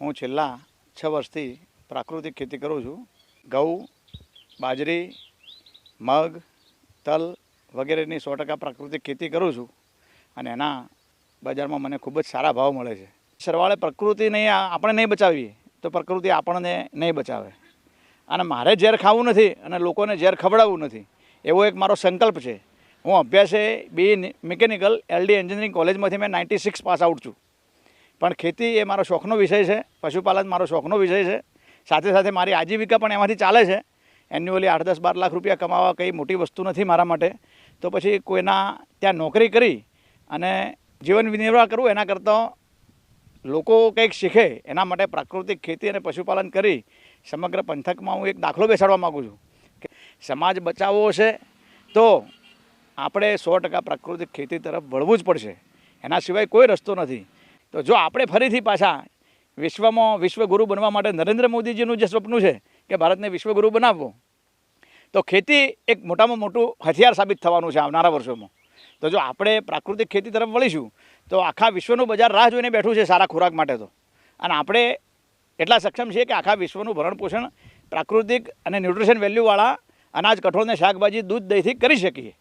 હું છેલ્લા છ વર્ષથી પ્રાકૃતિક ખેતી કરું છું. ઘઉં, બાજરી, મગ, તલ વગેરેની સો ટકા પ્રાકૃતિક ખેતી કરું છું અને એના બજારમાં મને ખૂબ જ સારા ભાવ મળે છે. સરવાળે પ્રકૃતિ નહીં આપણે નહીં બચાવીએ તો પ્રકૃતિ આપણને નહીં બચાવે. અને મારે ઝેર ખાવું નથી અને લોકોને ઝેર ખવડાવવું નથી. એવો એક મારો સંકલ્પ છે. હું અભ્યાસે બી મિકેનિકલ એલડી એન્જિનિયરિંગ કોલેજમાંથી મેં નાઇન્ટી સિક્સ પાસ આઉટ છું. પણ ખેતી એ મારો શોખનો વિષય છે, પશુપાલન મારો શોખનો વિષય છે. સાથે સાથે મારી આજીવિકા પણ એમાંથી ચાલે છે. એન્યુઅલી આઠ દસ બાર લાખ રૂપિયા કમાવા કંઈ મોટી વસ્તુ નથી મારા માટે. તો પછી કોઈના ત્યાં નોકરી કરી અને જીવન નિર્વાહ કરવું એના કરતાં લોકો કંઈક શીખે એના માટે પ્રાકૃતિક ખેતી અને પશુપાલન કરી સમગ્ર પંથકમાં હું એક દાખલો બેસાડવા માગું છું કે સમાજ બચાવવો છે તો આપણે સો ટકા પ્રાકૃતિક ખેતી તરફ વળવું જ પડશે. એના સિવાય કોઈ રસ્તો નથી. તો જો આપણે ફરીથી પાછા વિશ્વમાં વિશ્વગુરુ બનવા માટે નરેન્દ્ર મોદીજીનું જે સ્વપ્ન છે કે ભારતને વિશ્વગુરુ બનાવવું, તો ખેતી એક મોટામાં મોટું હથિયાર સાબિત થવાનું છે આવનારા વર્ષોમાં. તો જો આપણે પ્રાકૃતિક ખેતી તરફ વળીશું, તો આખા વિશ્વનું બજાર રાહ જોઈને બેઠું છે સારા ખોરાક માટે તો. અને આપણે એટલા સક્ષમ છીએ કે આખા વિશ્વનું ભરણ પોષણ પ્રાકૃતિક અને ન્યુટ્રિશન વેલ્યુવાળા અનાજ કઠોળને શાકભાજી, દૂધ, દહીંથી કરી શકીએ.